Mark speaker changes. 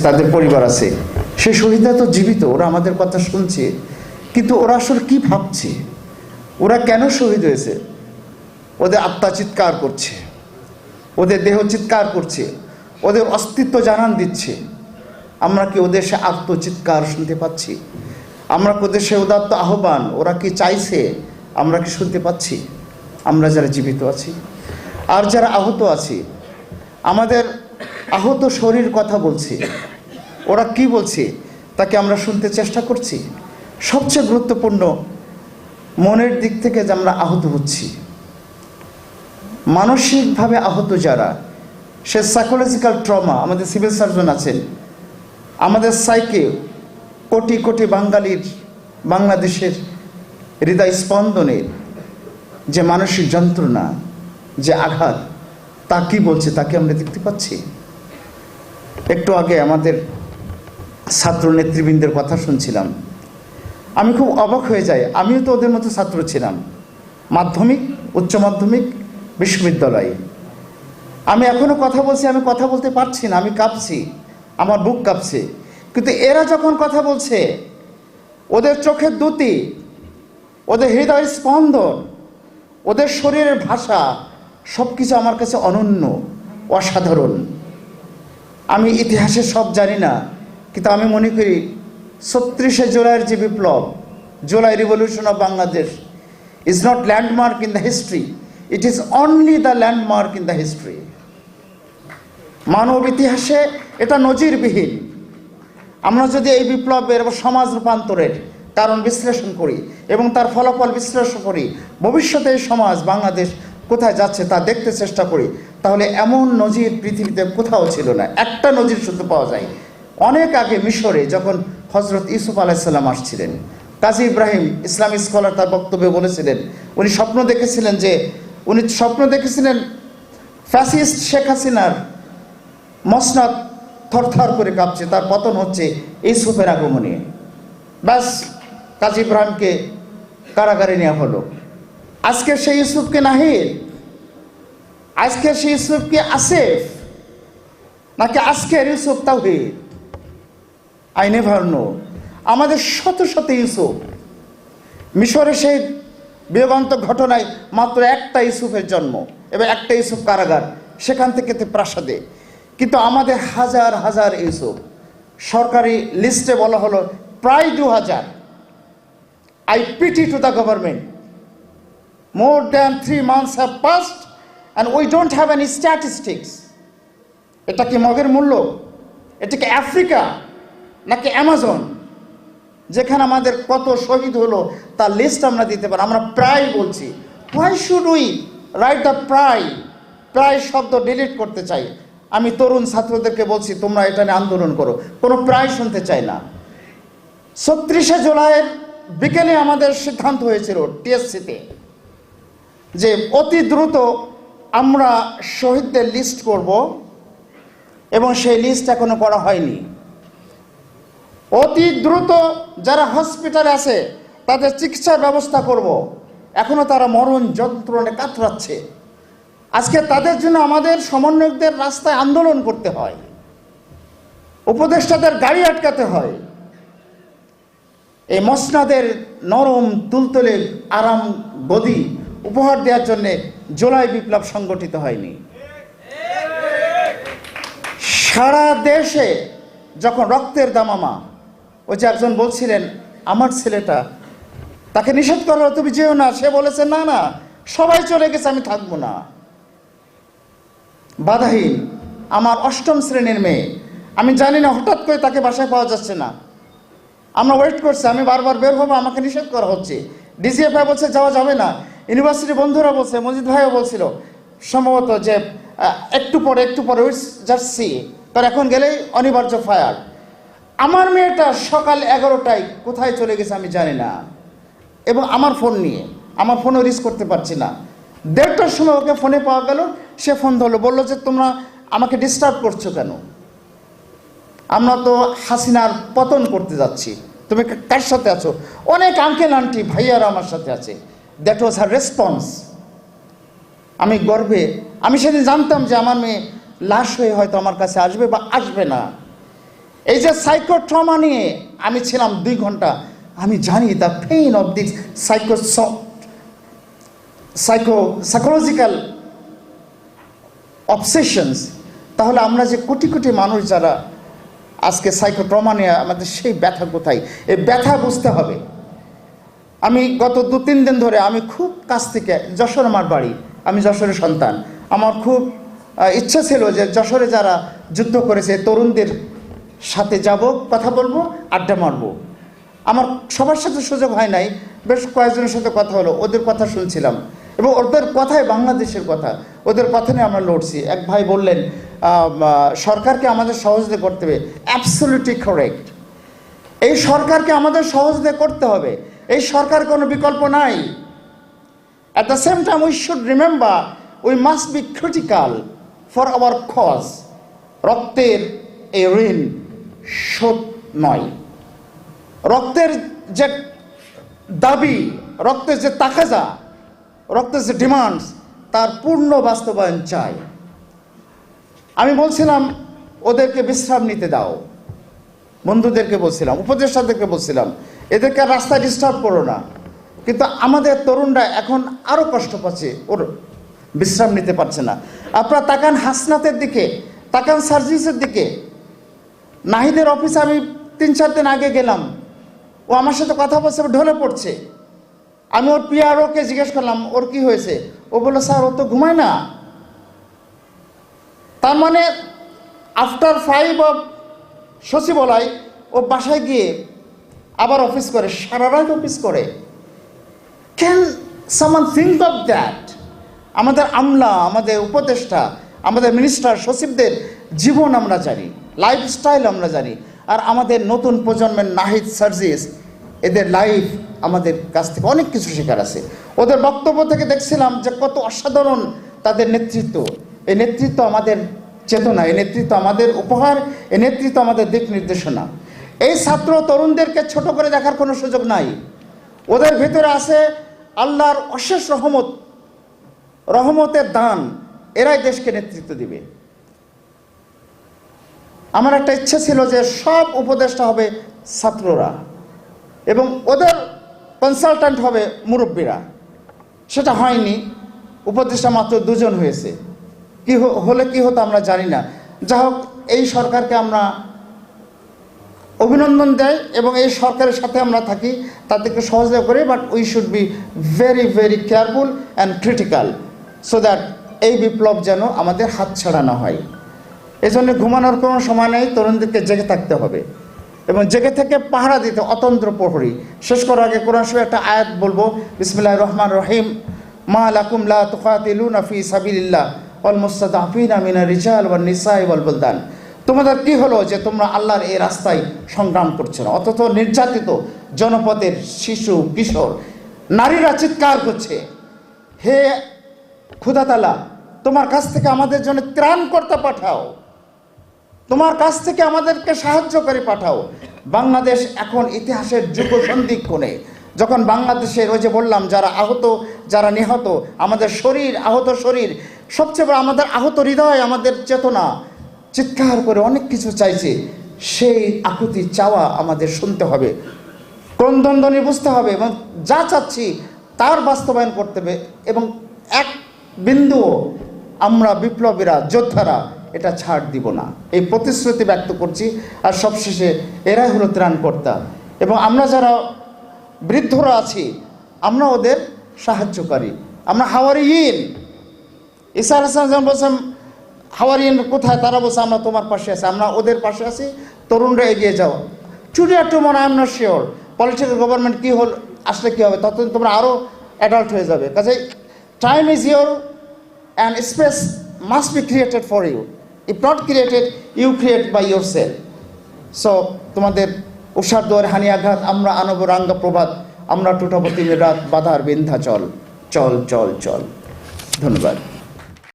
Speaker 1: তাদের পরিবার আছে। সেই শহীদরা তো জীবিত, ওরা আমাদের কথা শুনছে। কিন্তু ওরা আসলে কি ভাবছে? ওরা কেন শহীদ হয়েছে? ওদের আত্মা চিৎকার করছে। ওদের দেহ চিৎকার করছে। ওদের অস্তিত্ব জানান দিচ্ছে। আমরা কি ওদের সে আত্মচিৎকার শুনতে পাচ্ছি? আমরা ওদের সে উদাত্ত আহ্বান, ওরা কি চাইছে, আমরা কি শুনতে পাচ্ছি? আমরা যারা জীবিত আছি, আর যারা আহত আছি, আমাদের আহত শরীর কথা বলছে। ওরা কি বলছে? তাকে আমরা শুনতে চেষ্টা করছি। সবচেয়ে গুরুত্বপূর্ণ মনের দিক থেকে যে আমরা আহত হচ্ছি। মানসিকভাবে আহত যারা, সে সাইকোলজিক্যাল ট্রমা আমাদের সিভিল সার্জন আছেন। আমাদের সাইকে কোটি কোটি বাঙালির, বাংলাদেশের হৃদয় স্পন্দনের যে মানসিক যন্ত্রণা, যে আঘাত, তা কি বলছে? তাকে আমরা দেখতে পাচ্ছি। একটু আগে আমাদের ছাত্র নেতৃবৃন্দের কথা শুনছিলাম। আমি খুব অবাক হয়ে যাই। আমিও তো ওদের মতো ছাত্র ছিলাম। মাধ্যমিক, উচ্চ মাধ্যমিক, বিশ্ববিদ্যালয়ে। আমি এখনও কথা বলছি, আমি কথা বলতে পারছি না, আমি কাঁপছি, আমার বুক কাঁপছে। কিন্তু এরা যখন কথা বলছে, ওদের চোখের দুতি, ওদের হৃদয়ের স্পন্দন, ওদের শরীরের ভাষা সব কিছু আমার কাছে অনন্য, অসাধারণ। আমি ইতিহাসে সব জানি না, কিন্তু আমি মনে করি ছত্রিশে জুলাইয়ের যে বিপ্লব, July revolution of Bangladesh is not landmark in the history it is only the landmark in the history মানব ইতিহাসে এটা নজিরবিহীন। আমরা যদি এই বিপ্লবের সমাজ রূপান্তরের কারণ বিশ্লেষণ করি এবং তার ফলাফল বিশ্লেষণ করি, ভবিষ্যতে এই সমাজ বাংলাদেশ কোথায় যাচ্ছে তা দেখতে চেষ্টা করি, তাহলে এমন নজির পৃথিবীতে কোথাও ছিল না। একটা নজির শুধু পাওয়া যায় অনেক আগে মিশরে যখন হজরত ইউসুফ আলাইসাল্লাম আসছিলেন, কাজী ইব্রাহিম ইসলামিক স্কলার তার বক্তব্যে বলেছিলেন, উনি স্বপ্ন দেখেছিলেন যে, উনি স্বপ্ন দেখেছিলেন ফ্যাসিস্ট শেখ হাসিনার মসনাদ থরথর করে কাঁপছে, তার পতন হচ্ছে ইউসুফের আগমনে। ব্যাস, কাজী ইব্রাহিমকে কারাগারে নেওয়া হলো। আজকে সেই ইউসুফকে নাহিদ? আজকে সেই ইউসুফকে আসেফ? নাকি আজকের ইউসুফ তাওহিদ? আই নেভার নো আমাদের শত শত ইউসুফ। মিশরে সেই বিয়োগান্ত ঘটনায় মাত্র একটা ইউসুফের জন্ম এবং একটা ইউসুফ কারাগার। সেখান থেকে প্রাসাদে। কিন্তু আমাদের হাজার হাজার ইউসুফ। সরকারি লিস্টে বলা হলো প্রায় দু হাজার I pity to the government more than three months have passed and we don't have any statistics এটা কি মগের মূল্য? এটা কি আফ্রিকা নাকি অ্যামাজন? যেখানে আমাদের কত শহীদ হলো, তার লিস্ট আমরা দিতে পারি। আমরা প্রায় বলছি why should we write the প্রায় প্রায় শব্দ ডিলিট করতে চাই। আমি তরুণ ছাত্রদেরকে বলছি, তোমরা এটা নিয়ে আন্দোলন করো। কোনো প্রায় শুনতে চাই না। ছত্রিশে জুলাইয়ের বিকেলে আমাদের সিদ্ধান্ত হয়েছিল টিএসসিতে যে অতি দ্রুত আমরা শহীদদের লিস্ট করব এবং সেই লিস্ট এখনও করা হয়নি। অতি দ্রুত যারা হসপিটালে আছে, তাদের চিকিৎসার ব্যবস্থা করব। এখনও তারা মরণ যন্ত্রণে কাতরাচ্ছে। আজকে তাদের জন্য আমাদের সমন্বয়কদের রাস্তায় আন্দোলন করতে হয়। উপদেষ্টাদের গাড়ি আটকাতে হয়। এই মসনাদের নরম তুলতুলে আরাম গদি উপহার দেওয়ার জন্যে জোলাই বিপ্লব সংগঠিত হয়নি। সারা দেশে যখন রক্তের দামামা ওই যে একজন বলছিলেন, আমার ছেলেটা তাকে নিষেধ করা তুমি যেও না। সে বলেছে, না না, সবাই চলে গেছে, আমি থাকব না। বাধাহীন, আমার অষ্টম শ্রেণির মেয়ে, আমি জানি না, হঠাৎ করে তাকে বাসায় পাওয়া যাচ্ছে না। আমরা ওয়েট করছি, আমি বারবার বের হব, আমাকে নিষেধ করা হচ্ছে। ডিজিএফআই বলছে, যাওয়া যাবে না। ইউনিভার্সিটি বন্ধুরা বলছে, মজিদ ভাইও বলছিল, সম্ভবত যে একটু পরে একটু পরে উইটস জাস্ট সি তার এখন গেলেই অনিবার্য ফায়ার আমার মেয়েটা সকাল এগারোটায় কোথায় চলে গেছে আমি জানি না। এবং আমার ফোন নিয়ে, আমার ফোনও রিস করতে পারছি না। দেড়টার সময় ওকে ফোনে পাওয়া গেল, সে ফোন ধরলো, বলল যে, তোমরা আমাকে ডিস্টার্ব করছ কেন? আমরা তো হাসিনার পতন করতে যাচ্ছি। তুমি কার সাথে আছো? অনেক আঙ্কেল আন্টি ভাইয়ারা আমার সাথে আছে। দ্যাট ওয়াজ হার রেসপন্স আমি গর্বে, আমি সেদিন জানতাম যে আমার মেয়ে লাশ হয়ে হয়তো আমার কাছে আসবে বা আসবে না। এই যে সাইকোট্রমা নিয়ে আমি ছিলাম দুই ঘণ্টা, আমি জানি the pain of this psycho psycho psychological obsessions তাহলে আমরা যে কোটি কোটি মানুষ যারা আজকে সাইকোট্রমা নিয়ে আমাদের সেই ব্যথা কোথায়? এই ব্যথা বুঝতে হবে। আমি গত দু, তিন দিন ধরে আমি খুব কাছ থেকে যশোর আমার বাড়ি। আমি যশোরের সন্তান। আমার খুব ইচ্ছা ছিল যে যশোরে যারা যুদ্ধ করেছে তরুণদের সাথে যাব, কথা বলব, আড্ডা মারবো। আমার সবার সাথে সুযোগ হয় নাই, বেশ কয়েকজনের সাথে কথা হলো, ওদের কথা শুনছিলাম। এবং ওদের কথাই বাংলাদেশের কথা। ওদের কথা নিয়ে আমরা লড়ছি। এক ভাই বললেন সরকারকে আমাদের সহযোগিতা করতে হবে। অ্যাবসলিউটলি কারেক্ট এই সরকারকে আমাদের সহযোগিতা করতে হবে। এই সরকার কোনো বিকল্প নাই। At the same time we should remember we must be critical for our cause রক্তের এই ঋণ শোধ নয়। রক্তের যে দাবি, রক্তের যে তাকাজা, রক্তের যে ডিমান্ডস তার পূর্ণ বাস্তবায়ন চাই। আমি বলছিলাম, ওদেরকে বিশ্রাম নিতে দাও। বন্ধুদেরকে বলছিলাম, উপদেষ্টাদেরকে বলছিলাম এদেরকে রাস্তায় ডিস্টার্ব করো না। কিন্তু আমাদের তরুণরা এখন আরও কষ্ট পাচ্ছে, ওর বিশ্রাম নিতে পারছে না। আপনারা তাকান হাসনাতের দিকে, তাকান সার্জিসের দিকে। নাহিদের অফিসে আমি তিন চার দিন আগে গেলাম। ও আমার সাথে কথা বলছে ঢলে পড়ছে। আমি ওর পিআরওকে জিজ্ঞেস করলাম, ওর কি হয়েছে? ও বলল, স্যার, ও তো ঘুমায় না। তার মানে আফটার ফাইভ অফ সচিবালয় ও বাসায় গিয়ে আবার অফিস করে, সারা রাত অফিস করে। ক্যান সামান থিঙ্ক অফ দ্যাট আমাদের আমলা, আমাদের উপদেষ্টা, আমাদের মিনিস্টার সচিবদের জীবন আমরা জানি লাইফস্টাইল আমরা জানি, আর আমাদের নতুন প্রজন্মের নাহিদ সার্জিস, এদের লাইফ আমাদের কাছ থেকে অনেক কিছু শেখার আছে। ওদের বক্তব্য থেকে দেখছিলাম যে কত অসাধারণ তাদের নেতৃত্ব। এই নেতৃত্ব আমাদের চেতনা এই নেতৃত্ব আমাদের উপহার এই নেতৃত্ব আমাদের দিক নির্দেশনা। এই ছাত্র তরুণদেরকে ছোট করে দেখার কোনো সুযোগ নাই। ওদের ভিতরে আছে আল্লাহর অশেষ রহমত, রহমতের দান। এরাই দেশকে নেতৃত্ব দিবে। আমার একটা ইচ্ছে ছিল যে সব উপদেষ্টা হবে ছাত্ররা এবং ওদের কনসালট্যান্ট হবে মুরব্বীরা। সেটা হয়নি। উপদেষ্টা মাত্র দুজন হয়েছে। কি হলে কি হতো আমরা জানি না। যা হোক এই সরকারকে আমরা অভিনন্দন দেয় এবং এই সরকারের সাথে আমরা থাকি, তাদেরকে সহযোগিতা করি but we should be very very careful and critical so that এই বিপ্লব যেন আমাদের হাত না হয়। এজন্য ঘুমানোর কোনো সময় নেই, তরুণদেরকে জেগে থাকতে হবে এবং জেগে থেকে পাহারা দিতে অতন্ত্র প্রহরী। শেষ করার আগে কোরআন শরীফ একটা আয়াত বলব বিসমিল্লাহ রহমান রহিম, মা লাকুম লা তুকাতিলুনা ফি ওয়াল মুস্তাদাফিনা মিনার রিজাল ওয়ান নিসাই ওয়াল বুলদান। তোমাদের কি হলো যে তোমরা আল্লাহর এই রাস্তায় সংগ্রাম করছ না? অথচ নির্যাতিত জনপদের শিশু, কিশোর, নারীরা চিৎকার করছে। হে খুদাতালা তোমার কাছ থেকে আমাদের জন্য ত্রাণ করতে পাঠাও। তোমার কাছ থেকে আমাদেরকে সাহায্য করে পাঠাও। বাংলাদেশ এখন ইতিহাসের যুগ সন্ধিক্ষণে যখন বাংলাদেশের ওই যে বললাম, যারা আহত, যারা নিহত, আমাদের শরীর, আহত শরীর, সবচেয়ে বড় আমাদের আহত হৃদয়, আমাদের চেতনা চিৎকার করে অনেক কিছু চাইছে, সেই আকুতি চাওয়া আমাদের শুনতে হবে। ক্রন্দনধ্বনি বুঝতে হবে এবং যা চাচ্ছি তার বাস্তবায়ন করতে হবে এবং এক বিন্দুও আমরা বিপ্লবীরা, যোদ্ধারা এটা ছাড় দিব না। এই প্রতিশ্রুতি ব্যক্ত করছি আর সবশেষে এরাই হলো ত্রাণকর্তা। এবং আমরা যারা বৃদ্ধরা আছি আমরা ওদের সাহায্যকারী। আমরা হাওয়ারি ইন ইসা হাসান বলছেন হাওয়ারিয়ান কোথায়? তারা বলছে, আমরা তোমার পাশে আছি, আমরা ওদের পাশে আছি, তরুণরা এগিয়ে যাও। Today R tomorrow not sure political government কী হল, আসলে কী হবে? ততদিন তোমরা আরও অ্যাডাল্ট হয়ে যাবে। কাজে time is your and space must be created for you if not created you create by your self so তোমাদের উষার দোয়ার হানি আঘাত, আমরা আনব রাঙ্গা প্রভাত, আমরা টুটাবতী রাত, বাধার বিন্ধ্যাচল। চল চল চল। ধন্যবাদ।